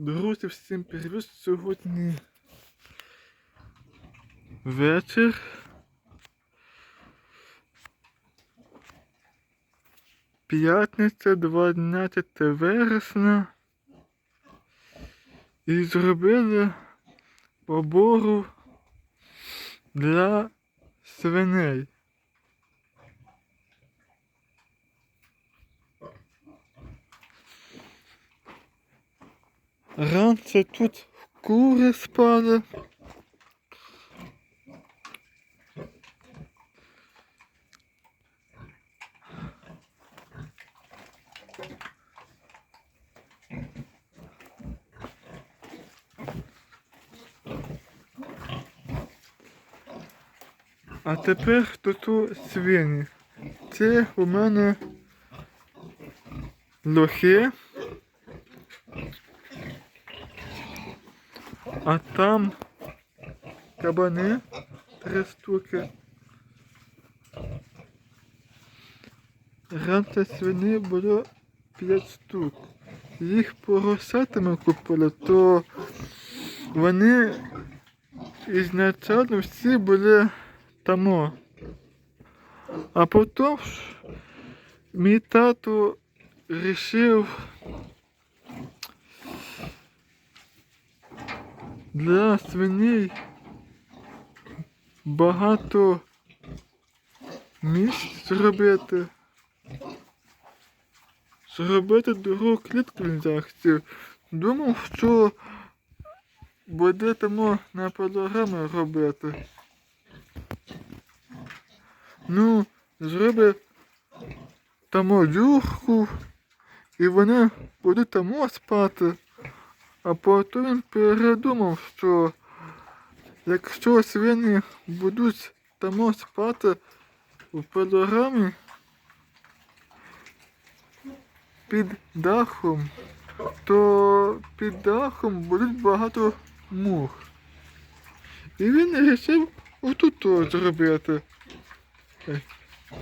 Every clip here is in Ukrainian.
Друзі, всім привіт сьогодні. Вечір. П'ятниця 12 вересня. І зробили побору для свиней. Ранце тут кури спали. А тепер тут у свині. Це у мене лохи. А там кабани три штуки. Раніше свини було п'ять штук. Їх поросятами купили, то вони ізначально всі були тамо. А потім мій тато вирішив для свиней багато місць зробити. Зробити другу клітку він захотів. Думав, що буде на програми робити. Ну, зробив тому юрку, і вони будуть тому спати. А потім він передумав, що якщо свині будуть там спати в програмі під дахом, то під дахом будуть багато мух. І він вирішив отут зробити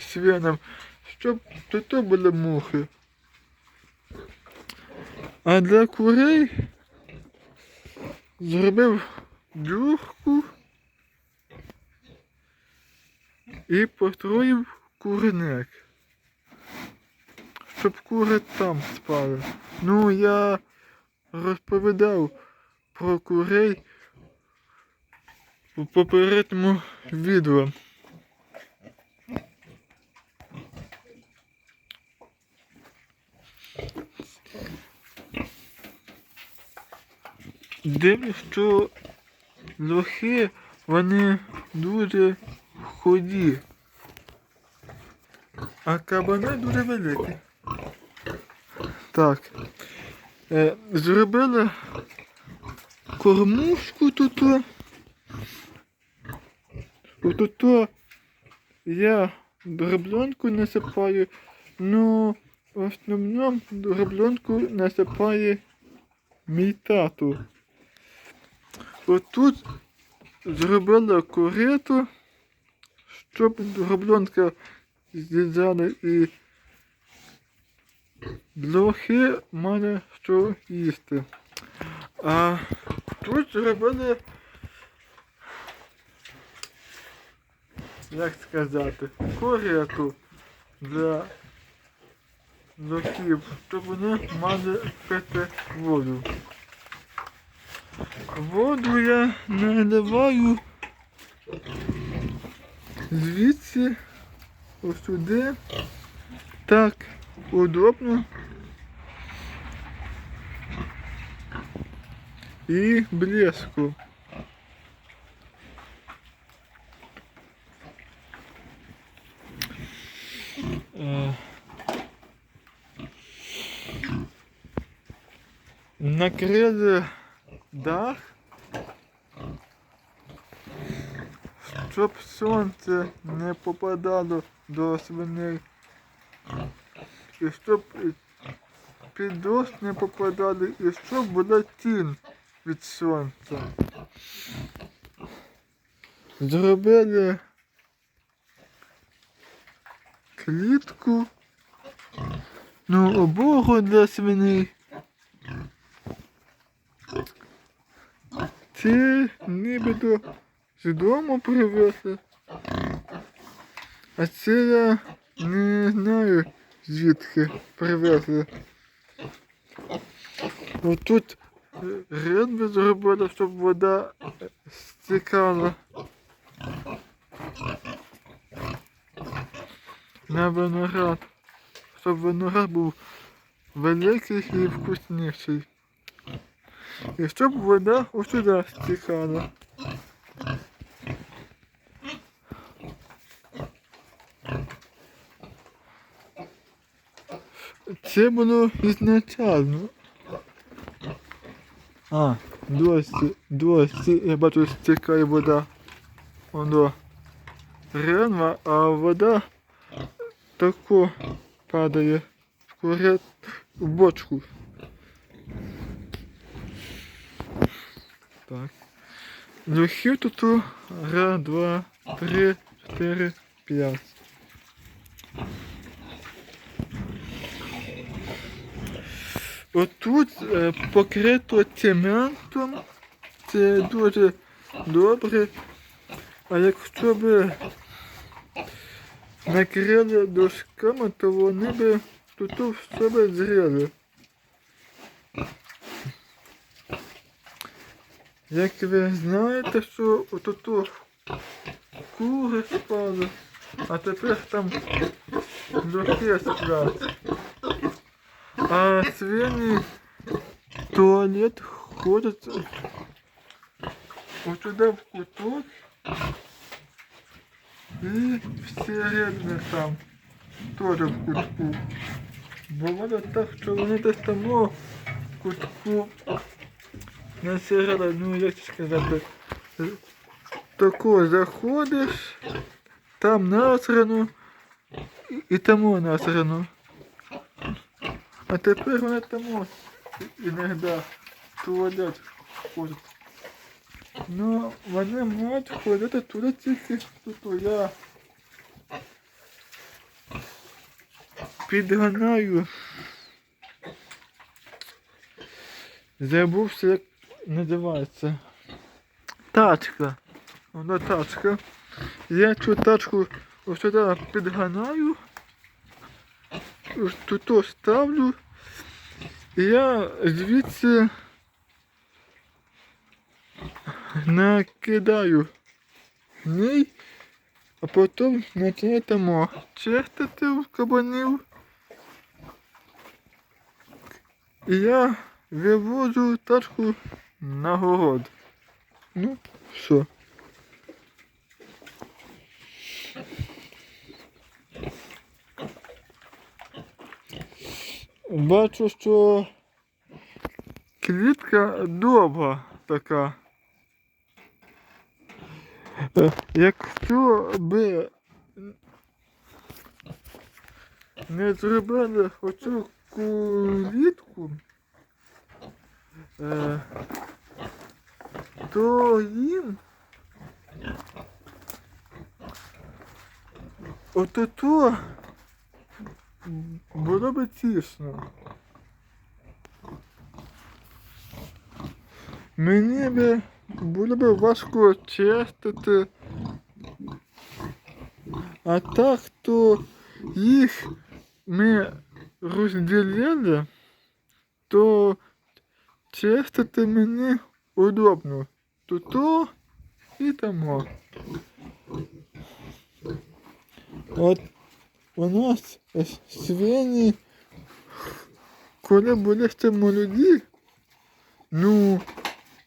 свинам, щоб тут були мухи. А для курей зробив дюрку і построїв курник, щоб кури там спали. Ну, я розповідав про курей у попередньому відео. Дивлюсь, що лохи, вони дуже худі, а кабани дуже великі. Так. Е, зробили кормушку тут. Тут я дроблянку насипаю, ну в основному дроблянку насипає мій тату. Отут зробила кориту, щоб гроблянка з'їжджали і блохи мали що їсти. А тут зробили, як сказати, кориту для лохів, щоб вони мали пити воду. Воду я наливаю звідси ось сюди. Так удобно. І блеску. Е, Накрили дах, щоб сонце не попадало до свиней. І щоб під дощ не попадали, і щоб була тінь від сонця. Зробили клітку, ну, обогу для свиней. Це нібито з дому привезли. А це я не знаю звідки привезли. Отут рядби зробили, щоб вода стікала. На виноград. Щоб виноград був великий і вкусніший. І щоб вода усюди стікала. Це було ізначально. А, досі, досі, я бачу, стікає вода. Воно ренва, а вода тако падає в бочку. Так. Духів тут у раз, два, три, чотири, п'ять. Отут е, покрито цементом. Це дуже добре. А якщо б накрили дошками, то вони б тут все б зріли. Як ви знаєте, що отут кури спали, а тепер там духи сплять. А свині в туалет ходять вот туда в куток и все рядом там тоже в кутку. Бувало так, що вони десь там в кутку насирали, ну як це сказати, тако заходиш, там насрано і, тому насрано. А тепер вони там ось іноді туалет ходять. Ну, вони можуть ходити туди тільки тут я підганаю. Забувся, як називається. Тачка. Вона тачка. Я цю тачку ось сюди підганаю. Ось Тут ставлю. І я звідси накидаю в ній, а потім починаємо чистити в кабанів. І я вивозу тачку на город. Ну, все. Бачу, що клітка довга така. Е, Якщо би не зробили оцю клітку, е, то їм ото було би тісно. Мені би було б важко чистити. А так то їх ми розділили, то чистити мені удобно. Тут то і тому. От у нас свині, коли були ще молоді, ну,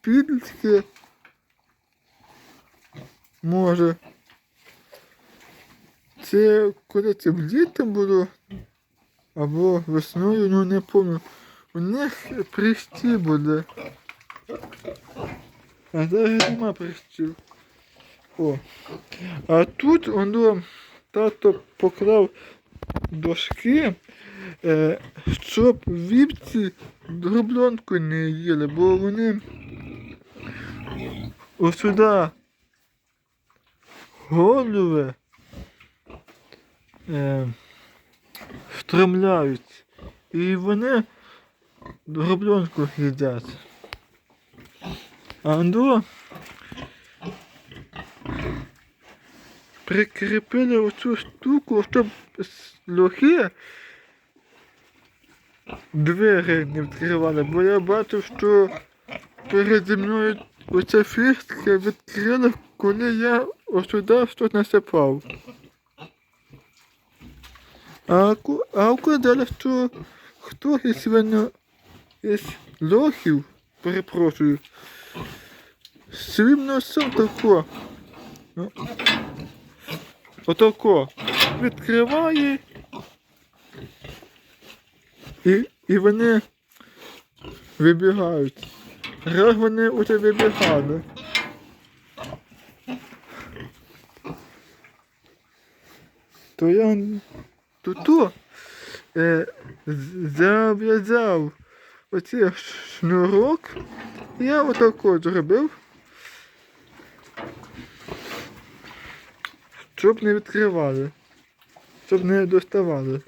підлітки, може, це коли це влітом було, або весною, ну не пам'ятаю. У них прищі були. А зараз нема прищів. О. А тут воно тато поклав дошки, е, щоб вівці дроблянку не їли, бо вони ось сюди голови е, встромляють. І вони дроблянку їдять. Андо прикріпили оцю штуку, щоб з лохи двері не відкривали, бо я бачив, що переді мною оця фішка відкрила, коли я ось сюди щось насипав. А, а вказали, що хтось із із лохів, перепрошую, своїм носом тако. Ну, отако. Відкриває. І, і вони вибігають. Раз вони уже вибігали. То я тут е, зав'язав оцей шнурок. Я отако зробив. Щоб не відкривали. Щоб не доставали.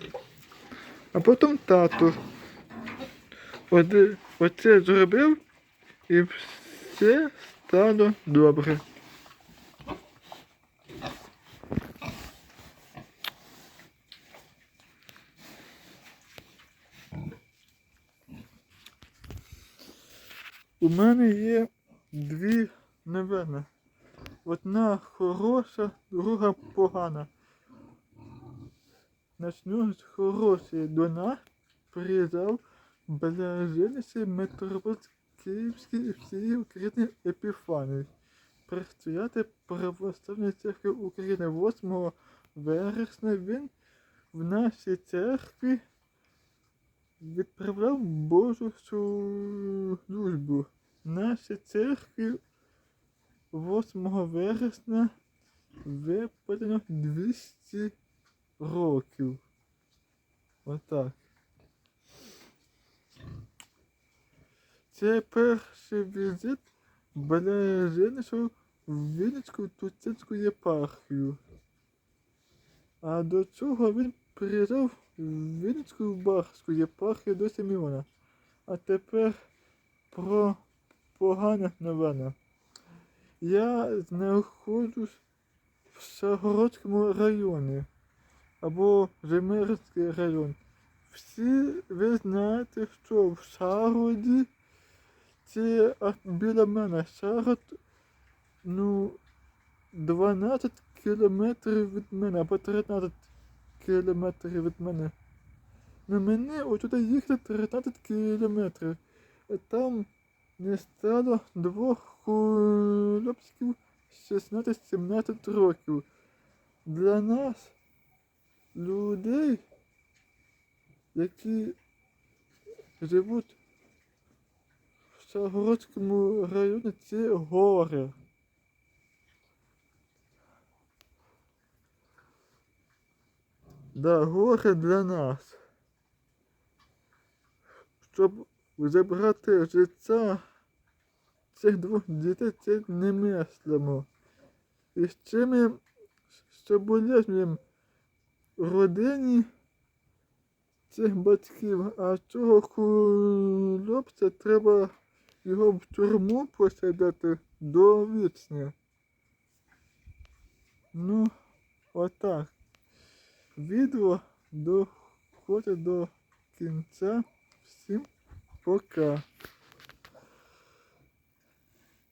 А потім тато. Оце зробив і все стало добре. У мене є дві новини. Одна хороша, друга погана. Начну з хорошої. До нас приїжджав Бережинський митрополит Київський всієї України Епіфаній. Предстояти православної церкви України 8 вересня він в нашій церкві відправляв Божу службу. В нашій церкві 8 вересня виповнено 200 років. Отак. Це перший візит Бережинського в Вінницьку Туцинську єпархію. А до цього він приїжджав в Вінницьку в Барську єпархію до Симеона. А тепер про погана новина. Я знаходжусь в Шагородському районі або Жемерський район. Всі ви знаєте, що в Шагороді це біля мене Шагород, ну, 12 кілометрів від мене, або 13 кілометрів від мене. На мене отуди їхати 13 кілометрів. А там не стало двох хлопців 16-17 років. Для нас, людей, які живуть в Шагородському районі, це горе. Да, горе для нас. Щоб забрати життя цих двох дітей, це не мислимо. І ще ми соболезнуємо родині цих батьків, а цього хлопця треба його в тюрму посадити до вічня. Ну, отак. Відео доходить до кінця. Всім пока.